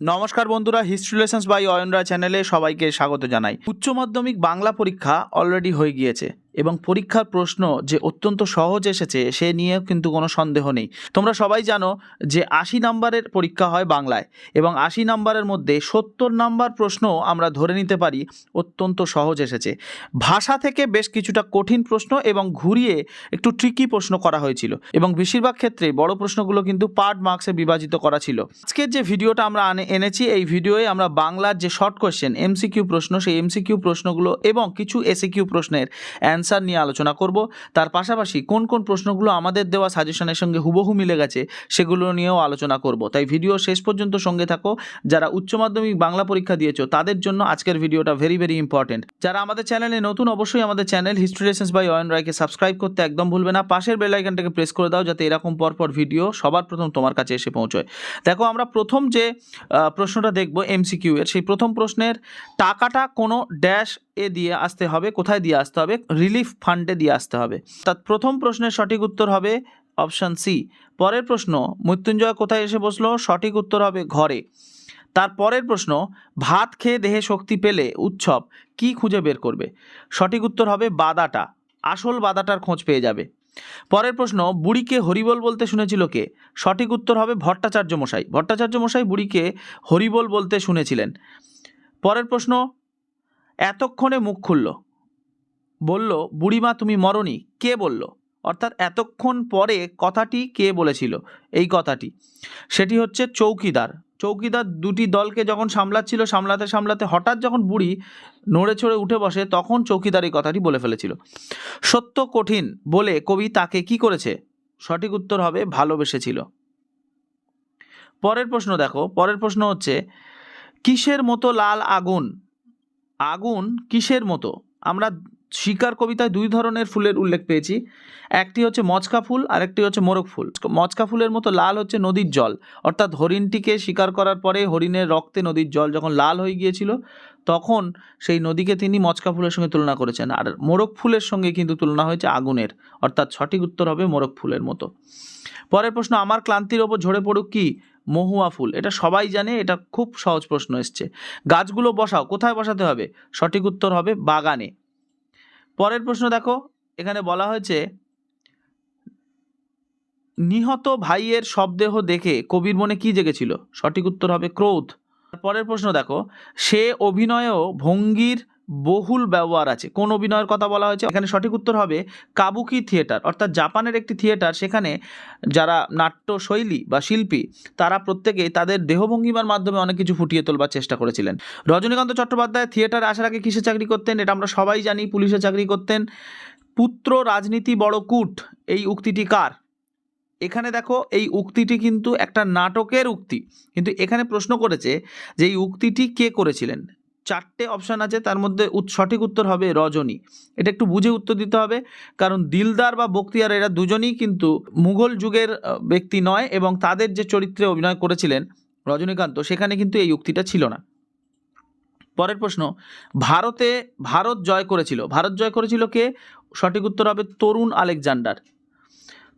নমস্কার বন্ধুরা history lessons by অয়নরা চ্যানেলে সবাইকে স্বাগত জানাই। উচ্চ মাধ্যমিক বাংলা পরীক্ষা অলরেডি হয়ে গিয়েছে। এবং পরীক্ষার প্রশ্ন যে অত্যন্ত সহজ এসেছে, সে নিয়ে কিন্তু কোনো সন্দেহ নেই। তোমরা সবাই জানো যে আশি নাম্বারের পরীক্ষা হয় বাংলায় এবং আশি নাম্বারের মধ্যে সত্তর নাম্বার প্রশ্ন আমরা ধরে নিতে পারি অত্যন্ত সহজ এসেছে। ভাষা থেকে বেশ কিছুটা কঠিন প্রশ্ন এবং ঘুরিয়ে একটু ট্রিকি প্রশ্ন করা হয়েছিল এবং বেশিরভাগ ক্ষেত্রে বড় প্রশ্নগুলো কিন্তু পার্ট মার্কসে বিভাজিত করা ছিল। আজকের যে ভিডিওটা আমরা আনে, এনেছি, এই ভিডিওয়ে আমরা বাংলার যে শর্ট কোয়েশ্চেন এমসিকিউ প্রশ্ন, সেই এমসিকিউ প্রশ্নগুলো এবং কিছু এসিকিউ প্রশ্নের অ্যান্সার নিয়ে আলোচনা করব। তার পাশাপাশি কোন কোন প্রশ্নগুলো আমাদের দেওয়া সাজেশনের সঙ্গে হুবহু মিলে গেছে, সেগুলো নিয়েও আলোচনা করব। তাই ভিডিও শেষ পর্যন্ত সঙ্গে থাকো। যারা উচ্চ মাধ্যমিক বাংলা পরীক্ষা দিয়েছ, তাদের জন্য আজকের ভিডিওটা ভেরি ভেরি ইম্পর্টেন্ট যারা আমাদের চ্যানেলে নতুন, অবশ্যই আমাদের channel History Lessons by Ayan রায়কে সাবস্ক্রাইব করতে একদম ভুলবে না। পাশের বেল আইকনটাকে প্রেস করে দাও, যাতে এরকম পরপর ভিডিও সবার প্রথম তোমার কাছে এসে পৌঁছয়। দেখো, আমরা প্রথম যে প্রশ্নটা দেখব এমসিকিউ এর সেই প্রথম প্রশ্নের টাকাটা কোনো ড্যাশ এ দিয়ে আসতে হবে, কোথায় দিয়ে আসতে হবে? রিলিফ ফান্ডে দিয়ে আসতে হবে। তার প্রথম প্রশ্নের সঠিক উত্তর হবে অপশান সি পরের প্রশ্ন, মৃত্যুঞ্জয় কোথায় এসে বসল? সঠিক উত্তর হবে ঘরে। তার পরের প্রশ্ন, ভাত খেয়ে দেহে শক্তি পেলে উৎসব কি খুঁজে বের করবে? সঠিক উত্তর হবে বাদাটা। আসল বাদাটার খোঁজ পেয়ে যাবে। পরের প্রশ্ন, বুড়িকে হরিবল বলতে শুনেছিল কে? সঠিক উত্তর হবে ভট্টাচার্য মশাই। ভট্টাচার্য মশাই বুড়িকে হরিবল বলতে শুনেছিলেন। পরের প্রশ্ন এতক্ষণে মুখ খুলল। বলল, বুড়িমা, তুমি মরনি। কে বলল? অর্থাৎ এতক্ষণ পরে কথাটি কে বলেছিল? এই কথাটি। সেটি হচ্ছে চৌকিদার। চৌকিদার দুটি দলকে যখন সামলাচ্ছিল, সামলাতে সামলাতে হঠাৎ যখন বুড়ি নড়ে চড়ে উঠে বসে, তখন চৌকিদার এই কথাটি বলে ফেলেছিল। সত্য কঠিন বলে কবি তাকে কি করেছে? সঠিক উত্তর হবে, ভালোবেসেছিল। পরের প্রশ্ন দেখো। পরের প্রশ্ন হচ্ছে, কিসের মতো লাল আগুন? আগুন কিসের মতো? আমরা শিকার কবিতায় দুই ধরনের ফুলের উল্লেখ পেয়েছি। একটি হচ্ছে মচকা ফুল আর একটি হচ্ছে মোরগ ফুল। মচকা ফুলের মতো লাল হচ্ছে নদীর জল। অর্থাৎ হরিণটিকে শিকার করার পরে হরিণের রক্তে নদীর জল যখন লাল হয়ে গিয়েছিল, তখন সেই নদীকে তিনি মচকা ফুলের সঙ্গে তুলনা করেছেন। আর মোরগ ফুলের সঙ্গে কিন্তু তুলনা হয়েছে আগুনের। অর্থাৎ সঠিক উত্তর হবে মোরগ ফুলের মতো। পরের প্রশ্ন, আমার ক্লান্তির ওপর ঝরে পড়ুক কি? মহুয়া ফুল। এটা সবাই জানে, এটা খুব সহজ প্রশ্ন এসছে। গাছগুলো বসাও, কোথায় বসাতে হবে? সঠিক উত্তর হবে বাগানে। পরের প্রশ্ন দেখো, এখানে বলা হয়েছে, নিহত ভাইয়ের শবদেহ দেখে কবির মনে কি জেগেছিল? সঠিক উত্তর হবে ক্রোধ। পরের প্রশ্ন দেখো, সে অভিনয়েও ভঙ্গির বহুল ব্যবহার আছে। কোন অভিনয়ের কথা বলা হয়েছে? এখানে সঠিক উত্তর হবে কাবুকি থিয়েটার। অর্থাৎ জাপানের একটি থিয়েটার সেখানে যারা নাট্যশৈলী বা শিল্পী, তারা প্রত্যেকেই তাদের দেহভঙ্গিমার মাধ্যমে অনেক কিছু ফুটিয়ে তোলবার চেষ্টা করেছিলেন। রজনীকান্ত চট্টোপাধ্যায় থিয়েটারে আসার আগে কিসে চাকরি করতেন? এটা আমরা সবাই জানি, পুলিশে চাকরি করতেন। পুত্র রাজনীতি বড় কূট, এই উক্তিটি কার? এখানে দেখো, এই উক্তিটি কিন্তু একটা নাটকের উক্তি। কিন্তু এখানে প্রশ্ন করেছে যে এই উক্তিটি কে করেছিলেন? চারটে অপশান আছে, তার মধ্যে সঠিক উত্তর হবে রজনী। এটা একটু বুঝে উত্তর দিতে হবে, কারণ দিলদার বা বক্তিয়ার এরা দুজনই কিন্তু মুঘল যুগের ব্যক্তি নয় এবং তাদের যে চরিত্রে অভিনয় করেছিলেন রজনীকান্ত, সেখানে কিন্তু এই উক্তিটা ছিল না। পরের প্রশ্ন, ভারতে ভারত জয় করেছিল। ভারত জয় করেছিল কে? সঠিক উত্তর হবে তরুণ আলেকজান্ডার।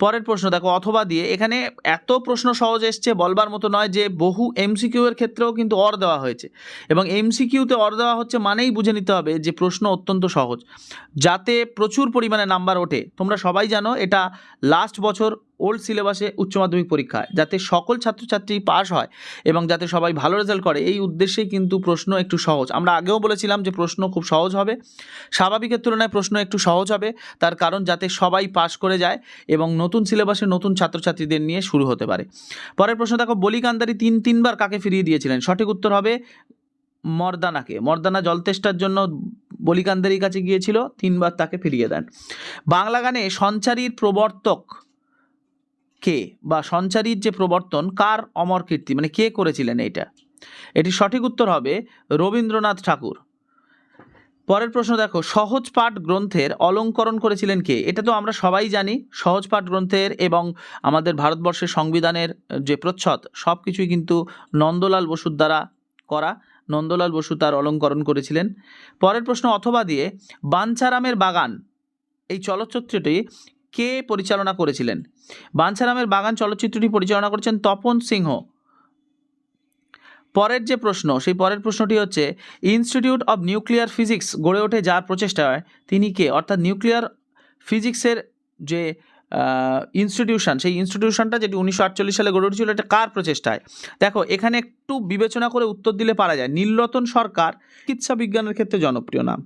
পরের প্রশ্ন দেখো, অথবা দিয়ে। এখানে এত প্রশ্ন সহজ এসছে, বলবার মতো নয় যে বহু এমসিকিউ এর ক্ষেত্রেও কিন্তু অর দেওয়া হয়েছে। এবং এমসিকিউতে অর দেওয়া হচ্ছে মানেই বুঝে নিতে হবে যে প্রশ্ন অত্যন্ত সহজ। যাতে প্রচুর পরিমাণে নাম্বার ওঠে। তোমরা সবাই জানো এটা লাস্ট বছর ওল্ড সিলেবাসে উচ্চ মাধ্যমিক পরীক্ষায় যাতে সকল ছাত্রছাত্রী পাস হয় এবং যাতে সবাই ভালো রেজাল্ট করে, এই উদ্দেশ্যেই কিন্তু প্রশ্ন একটু সহজ। আমরা আগেও বলেছিলাম যে প্রশ্ন খুব সহজ হবে। স্বাভাবিকের তুলনায় প্রশ্ন একটু সহজ হবে, তার কারণ যাতে সবাই পাস করে যায় এবং নতুন সিলেবাসে নতুন ছাত্রছাত্রীদের নিয়ে শুরু হতে পারে। পরের প্রশ্ন, দেখো বলিকান্দারি তিন, তিনবার কাকে ফিরিয়ে দিয়েছিলেন? সঠিক উত্তর হবে মর্দানাকে। মর্দানা জলতেষ্টার জন্য বলিকান্দারির কাছে গিয়েছিল, তিনবার তাকে ফিরিয়ে দেন। বাংলা গানে সঞ্চারীর প্রবর্তক কে বা সঞ্চারীর যে প্রবর্তন, কার অমর কীর্তি? মানে কে করেছিলেন এইটা? এটি সঠিক উত্তর হবে রবীন্দ্রনাথ ঠাকুর। পরের প্রশ্ন দেখো, সহজ পাঠ গ্রন্থের অলঙ্করণ করেছিলেন কে? এটা তো আমরা সবাই জানি, সহজ পাঠ গ্রন্থের এবং আমাদের ভারতবর্ষের সংবিধানের যে প্রচ্ছদ, সব কিছুই কিন্তু নন্দলাল বসুর দ্বারা করা। নন্দলাল বসু তার অলঙ্করণ করেছিলেন। পরের প্রশ্ন, অথবা দিয়ে বাঞ্ছারামের বাগান। এই চলচ্চিত্রটি কে পরিচালনা করেছিলেন? বাঞ্ছারামের বাগান চলচ্চিত্রটি পরিচালনা করেছেন তপন সিংহ। পরের যে প্রশ্ন, সেই পরের প্রশ্নটি হচ্ছে, ইনস্টিটিউট অব নিউক্লিয়ার ফিজিক্স গড়ে ওঠে যার প্রচেষ্টায় তিনি কে? অর্থাৎ নিউক্লিয়ার ফিজিক্সের যে ইনস্টিটিউশন, সেই ইনস্টিটিউশনটা যেটি উনিশশো আটচল্লিশ সালে গড়ে উঠেছিল, এটা কার প্রচেষ্টায়? দেখো, এখানে একটু বিবেচনা করে উত্তর দিলে পারা যায়। নীলরতন সরকার চিকিৎসা বিজ্ঞানের ক্ষেত্রে জনপ্রিয় নাম।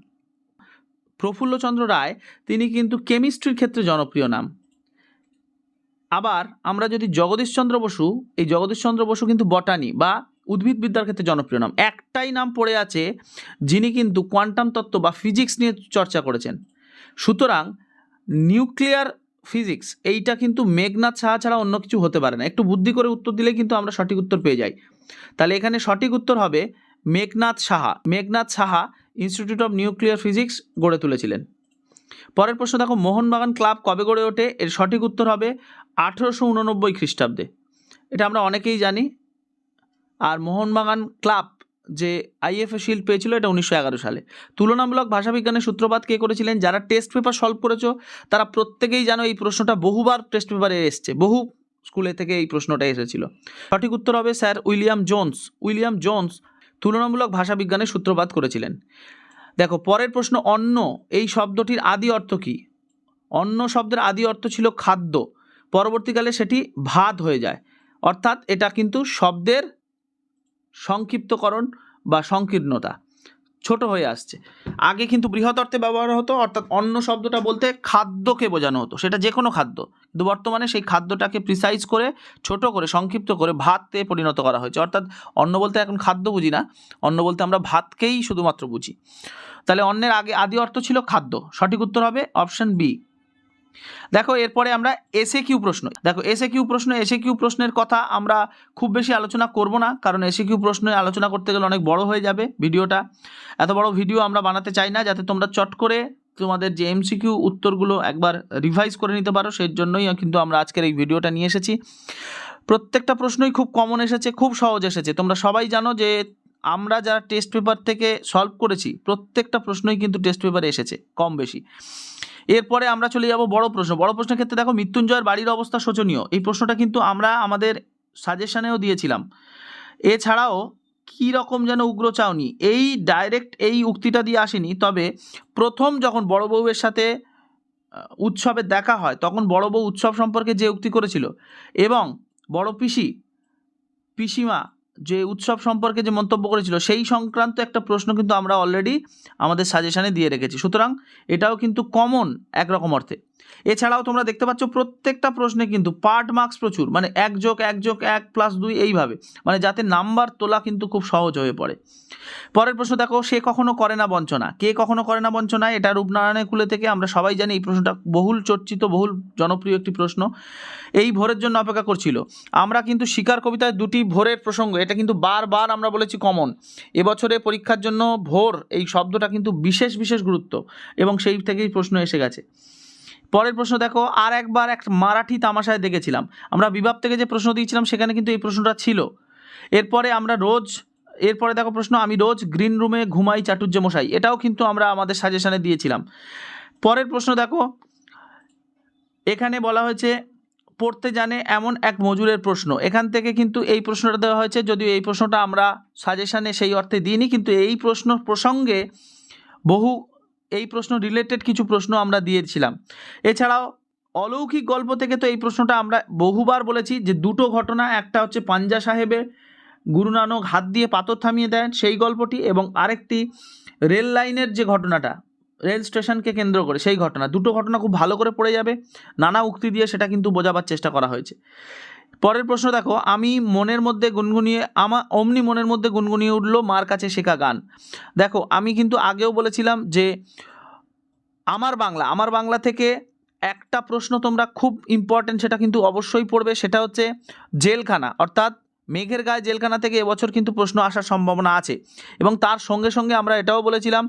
প্রফুল্লচন্দ্র রায়, তিনি কিন্তু কেমিস্ট্রির ক্ষেত্রে জনপ্রিয় নাম। আবার আমরা যদি জগদীশচন্দ্র বসু, এই জগদীশচন্দ্র বসু কিন্তু বটানি বা উদ্ভিদবিদ্যার ক্ষেত্রে জনপ্রিয় নাম। একটাই নাম পড়ে আছে যিনি কিন্তু কোয়ান্টাম তত্ত্ব বা ফিজিক্স নিয়ে চর্চা করেছেন। সুতরাং নিউক্লিয়ার ফিজিক্স, এইটা কিন্তু মেঘনাথ সাহা ছাড়া অন্য কিছু হতে পারে না। একটু বুদ্ধি করে উত্তর দিলে কিন্তু আমরা সঠিক উত্তর পেয়ে যাই। তাহলে এখানে সঠিক উত্তর হবে Meghnad Saha. Meghnad Saha Institute of Nuclear Physics গড়ে তুলেছিলেন। পরের প্রশ্ন দেখো, মোহনবাগান ক্লাব কবে গড়ে ওঠে? এর সঠিক উত্তর হবে আঠেরোশো উননব্বই খ্রিস্টাব্দে। এটা আমরা অনেকেই জানি। আর মোহনবাগান ক্লাব যে আইএফএ শিল্ড পেয়েছিল, এটা উনিশশো এগারো সালে। তুলনামূলক ভাষাবিজ্ঞানের সূত্রপাত কে করেছিলেন? যারা টেস্ট পেপার সলভ করেছ, তারা প্রত্যেকেই জানো এই প্রশ্নটা বহুবার টেস্ট পেপারে এসছে। বহু স্কুলে থেকে এই প্রশ্নটা এসেছিল। সঠিক উত্তর হবে sir William Jones. William Jones তুলনামূলক ভাষাবিজ্ঞানের সূত্রপাত করেছিলেন। দেখো, পরের প্রশ্ন, অন্ন, এই শব্দটির আদি অর্থ কী? অন্ন শব্দের আদি অর্থ ছিল খাদ্য। পরবর্তীকালে সেটি ভাত হয়ে যায়। অর্থাৎ এটা কিন্তু শব্দের সংক্ষিপ্তকরণ বা সংকীর্ণতা। ছোট হয়ে আসছে। আগে কিন্তু বৃহৎ অর্থে ব্যবহার হতো, অর্থাৎ অন্য শব্দটা বলতে খাদ্যকে বোঝানো হতো, সেটা যে কোনো খাদ্য। কিন্তু বর্তমানে সেই খাদ্যটাকে প্রিসাইজ করে, ছোট করে, সংক্ষিপ্ত করে ভাতে পরিণত করা হয়েছে। অর্থাৎ অন্ন বলতে এখন খাদ্য বুঝি না, অন্ন বলতে আমরা ভাতকেই শুধুমাত্র বুঝি। তাহলে অন্যের আগে, আদি অর্থ ছিল খাদ্য। সঠিক উত্তর হবে অপশন বি দেখো, এরপরে আমরা এসে কিউ প্রশ্ন। দেখো এসে কিউ প্রশ্ন এসে কিউ প্রশ্নের কথা আমরা খুব বেশি আলোচনা করব না, কারণ এসে কিউ প্রশ্নে আলোচনা করতে গেলে অনেক বড় হয়ে যাবে ভিডিওটা। এত বড় ভিডিও আমরা বানাতে চাই না, যাতে তোমরা চট করে তোমাদের যে এমসিকিউ উত্তরগুলো একবার রিভাইজ করে নিতে পারো, সেই জন্যই কিন্তু আমরা আজকের এই ভিডিওটা নিয়ে এসেছি। প্রত্যেকটা প্রশ্নই খুব কমন এসেছে, খুব সহজ এসেছে। তোমরা সবাই জানো যে আমরা যারা টেস্ট পেপার থেকে সলভ করেছি, প্রত্যেকটা প্রশ্নই কিন্তু টেস্ট পেপারে এসেছে, কম বেশি। এরপরে আমরা চলে যাব বড় প্রশ্ন। বড় প্রশ্নের ক্ষেত্রে দেখো, মৃত্যুঞ্জয়ের বাড়ির অবস্থা শোচনীয়। এই প্রশ্নটা কিন্তু আমরা আমাদের সাজেশনেও দিয়েছিলাম। এছাড়াও, কী রকম যেন উগ্র চাওনি এই ডাইরেক্ট এই উক্তিটা দিয়ে আসেনি, তবে প্রথম যখন বড় বউয়ের সাথে উৎসবে দেখা হয়, তখন বড় বউ উৎসব সম্পর্কে যে উক্তি করেছিল, এবং বড় পিসি, পিসিমা যে উৎসব সম্পর্কে যে মন্তব্য করেছিল, সেই সংক্রান্ত একটা প্রশ্ন কিন্তু আমরা অলরেডি আমাদের সাজেশানে দিয়ে রেখেছি। সুতরাং এটাও কিন্তু কমন একরকম অর্থে। এছাড়াও তোমরা দেখতে পাচ্ছ প্রত্যেকটা প্রশ্নে কিন্তু পার্ট মার্কস প্রচুর মানে এক যোগ এক যোগ, এক প্লাস দুই এইভাবে মানে যাতে নাম্বার তোলা কিন্তু খুব সহজ হয়ে পড়ে। পরের প্রশ্ন দেখো, সে কখনো করে না বঞ্চনা। কে কখনো করে না বঞ্চনা? এটা রূপনারায়ণের কুলে থেকে আমরা সবাই জানি, এই প্রশ্নটা বহুল চর্চিত, বহুল জনপ্রিয় একটি প্রশ্ন। এই ভোরের জন্য অপেক্ষা করছিল। আমরা কিন্তু শিকার কবিতায় দুটি ভোরের প্রসঙ্গ, এটা কিন্তু বারবার আমরা বলেছি কমন। এবছরে পরীক্ষার জন্য ভোর, এই শব্দটা কিন্তু বিশেষ বিশেষ গুরুত্ব, এবং সেই থেকেই প্রশ্ন এসে গেছে। পরের প্রশ্ন দেখো, আর একবার এক মারাঠি তামাশায় দেখেছিলাম। আমরা বিভাব থেকে যে প্রশ্ন দিয়েছিলাম, সেখানে কিন্তু এই প্রশ্নটা ছিল। এরপরে আমরা রোজ, এরপরে দেখো প্রশ্ন, আমি রোজ গ্রিন রুমে ঘুমাই চাটুর্য মশাই এটাও কিন্তু আমরা আমাদের সাজেশনে দিয়েছিলাম। পরের প্রশ্ন দেখো, এখানে বলা হয়েছে, পড়তে জানে এমন এক মজুরের প্রশ্ন। এখান থেকে কিন্তু এই প্রশ্নটা দেওয়া হয়েছে, যদিও এই প্রশ্নটা আমরা সাজেশানে সেই অর্থে দিইনি, কিন্তু এই প্রশ্ন প্রসঙ্গে বহু এই প্রশ্ন রিলেটেড কিছু প্রশ্ন আমরা দিয়েছিলাম। এছাড়াও অলৌকিক গল্প থেকে তো এই প্রশ্নটা আমরা বহুবার বলেছি যে দুটো ঘটনা, একটা হচ্ছে পাঞ্জা সাহেবের গুরু নানক হাত দিয়ে পাথর থামিয়ে দেন সেই গল্পটি এবং আরেকটি রেল লাইনের যে ঘটনাটা, রেল স্টেশনকে কেন্দ্র করে সেই ঘটনা, দুটো ঘটনা খুব ভালো করে পড়ে যাবে, নানা উক্তি দিয়ে সেটা কিন্তু বোঝাবার চেষ্টা করা হয়েছে। পরের প্রশ্ন দেখো, আমি মনের মধ্যে গুনগুনিয়ে, আমা, অমনি মনের মধ্যে গুনগুনিয়ে উঠল মার কাছে শেখা গান। দেখো, আমি কিন্তু আগেও বলেছিলাম যে আমার বাংলা আমার বাংলা থেকে একটা প্রশ্ন তোমরা খুব ইম্পর্টেন্ট সেটা কিন্তু অবশ্যই পড়বে, সেটা হচ্ছে জেলখানা। অর্থাৎ মেঘের গায়ে জেলখানা থেকে এবছর কিন্তু প্রশ্ন আসার সম্ভাবনা আছে। এবং তার সঙ্গে সঙ্গে আমরা এটাও বলেছিলাম,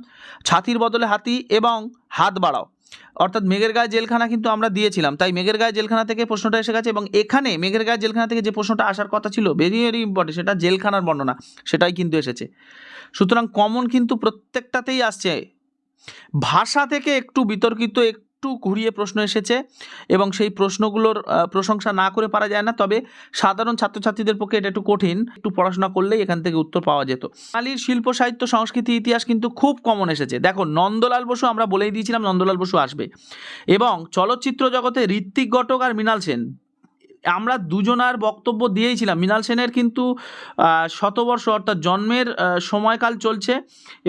ছাতির বদলে হাতি এবং হাত বাড়াও। অর্থাৎ মেঘের গায়ে জেলখানা কিন্তু আমরা দিয়েছিলাম। তাই মেঘের গায়ে জেলখানা থেকে প্রশ্নটা এসে গেছে এবং এখানে মেঘের গায়ে জেলখানা থেকে যে প্রশ্নটা আসার কথা ছিল ভেরি ভেরি ইম্পর্টেন্ট সেটা জেলখানার বর্ণনা, সেটাই কিন্তু এসেছে। সুতরাং কমন কিন্তু প্রত্যেকটাতেই আসছে। ভাষা থেকে একটু বিতর্কিত একটু ঘুরিয়ে প্রশ্ন এসেছে এবং সেই প্রশ্নগুলোর প্রশংসা না করে পারা যায় না, তবে সাধারণ ছাত্রছাত্রীদের পক্ষে এটা একটু কঠিন, একটু পড়াশোনা করলেই এখান থেকে উত্তর পাওয়া যেত। বাঙালির শিল্প, সাহিত্য, সংস্কৃতি, ইতিহাস কিন্তু খুব কমন এসেছে। দেখো, নন্দলাল বসু আমরা বলেই দিয়েছিলাম নন্দলাল বসু আসবে। এবং চলচ্চিত্র জগতে ঋত্বিক ঘটক আর মৃণাল সেন। আমরা দুজনার বক্তব্য দিয়েইছিলাম। মৃণাল সেনের কিন্তু শতবর্ষ অর্থাৎ জন্মের সময়কাল চলছে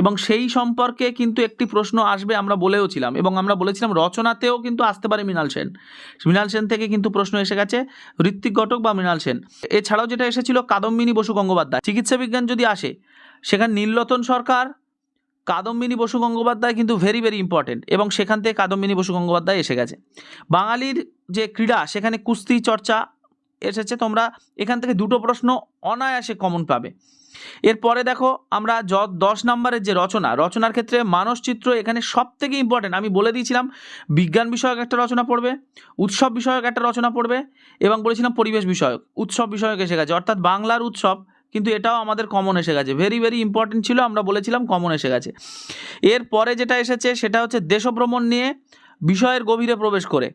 এবং সেই সম্পর্কে কিন্তু একটি প্রশ্ন আসবে আমরা বলেও ছিলাম এবং আমরা বলেছিলাম রচনাতেও কিন্তু আসতে পারে মৃণাল সেন। মৃণাল সেন থেকে কিন্তু প্রশ্ন এসে গেছে, ঋত্বিক ঘটক বা মৃণাল সেন। এছাড়াও যেটা এসেছিল কাদম্বিনী বসু গঙ্গোপাধ্যায়। চিকিৎসা বিজ্ঞান যদি আসে, সেখানে নীলরতন সরকার কাদম্বিনী বসু গঙ্গোপাধ্যায় কিন্তু ভেরি ভেরি ইম্পর্টেন্ট এবং সেখান থেকে কাদম্বিনী বসু গঙ্গোপাধ্যায় এসে গেছে। বাঙালির যে ক্রীড়া, সেখানে কুস্তি চর্চা এসেছে, তোমরা এখান থেকে দুটো প্রশ্ন অনায়াসে কমন পাবে। এরপরে দেখো, আমরা য দশ নম্বরের যে রচনা, রচনার ক্ষেত্রে মানসচিত্র এখানে সব থেকে ইম্পর্টেন্ট আমি বলে দিয়েছিলাম, বিজ্ঞান বিষয়ক একটা রচনা পড়বে, উৎসব বিষয়ক একটা রচনা পড়বে এবং বলেছিলাম পরিবেশ বিষয়ক, উৎসব বিষয়ক এসে গেছে। অর্থাৎ বাংলার উৎসব কিন্তু এটাও আমাদের কমন এসে গেছে। ভেরি ভেরি ইম্পর্টেন্ট ছিল, আমরা বলেছিলাম কমন এসে গেছে। এরপরে যেটা এসেছে, সেটা হচ্ছে দেশভ্রমণ নিয়ে বিষয়ের গভীরে প্রবেশ করে।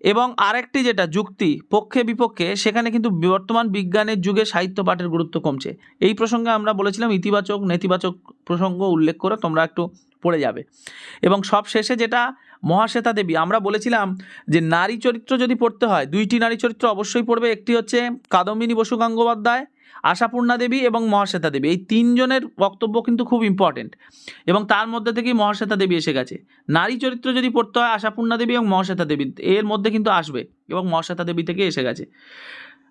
এবং আরেকটি যেটা, যুক্তি, পক্ষে, বিপক্ষে, সেখানে কিন্তু বর্তমান বিজ্ঞানের যুগে সাহিত্য পাঠের গুরুত্ব কমছে। এই প্রসঙ্গে আমরা বলেছিলাম ইতিবাচক, নেতিবাচক প্রসঙ্গ উল্লেখ করে তোমরা একটু পড়ে যাবে। এবং সব শেষে যেটা, মহাশ্বেতা দেবী, আমরা বলেছিলাম যে নারী চরিত্র যদি পড়তে হয়, দুইটি নারী চরিত্র অবশ্যই পড়বে। একটি হচ্ছে কাদম্বিনী বসু গঙ্গোপাধ্যায় আশাপূর্ণা দেবী এবং মহাশ্বেতা দেবী। এই তিনজনের বক্তব্য কিন্তু খুব ইম্পর্টেন্ট এবং তার মধ্যে থেকেই মহাশ্বেতা দেবী এসে গেছে। নারী চরিত্র যদি পড়তে হয় আশাপূর্ণা দেবী এবং মহাশ্বেতা দেবী, এর মধ্যে কিন্তু আসবে এবং মহাশ্বেতা দেবী থেকে এসে গেছে।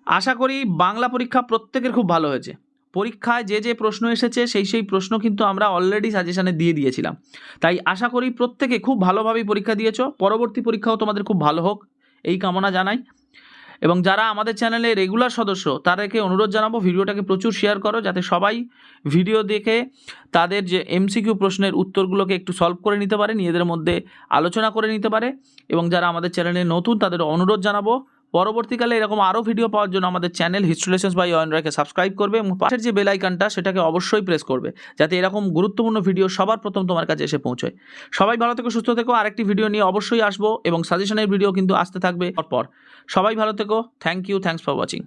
আশা করি বাংলা পরীক্ষা প্রত্যেকের খুব ভালো হয়েছে। পরীক্ষায় যে যে প্রশ্ন এসেছে, সেই সেই প্রশ্ন কিন্তু আমরা অলরেডি সাজেশানে দিয়ে দিয়েছিলাম। তাই আশা করি প্রত্যেকে খুব ভালোভাবেই পরীক্ষা দিয়েছ। পরবর্তী পরীক্ষাও তোমাদের খুব ভালো হোক। এই কামনা জানাই। এবং যারা আমাদের চ্যানেলে রেগুলার সদস্য, তাদেরকে অনুরোধ জানাব ভিডিওটাকে প্রচুর শেয়ার করো যাতে সবাই ভিডিও দেখে তাদের যে এমসিকিউ প্রশ্নের উত্তরগুলোকে একটু সলভ করে নিতে পারে, নিজেদের মধ্যে আলোচনা করে নিতে পারে এবং যারা আমাদের চ্যানেলে নতুন তাদের অনুরোধ জানাব। পরবর্তীকালে এরকম আরও ভিডিও পাওয়ার জন্য আমাদের চ্যানেল হিস্ট্রিলেশনস বাই অয়নরাকে সাবস্ক্রাইব করবে এবং পাশের যে বেল আইকনটা সেটাকে অবশ্যই প্রেস করবে, যাতে এরকম গুরুত্বপূর্ণ ভিডিও সবার প্রথম তোমার কাছে এসে পৌঁছয়। সবাই ভালো থেকো, সুস্থ থেকো, আরেকটি ভিডিও নিয়ে অবশ্যই আসব এবং সাজেশনের ভিডিও কিন্তু আসতে থাকবে পর সবাই ভালো থেকো thank you thanks for watching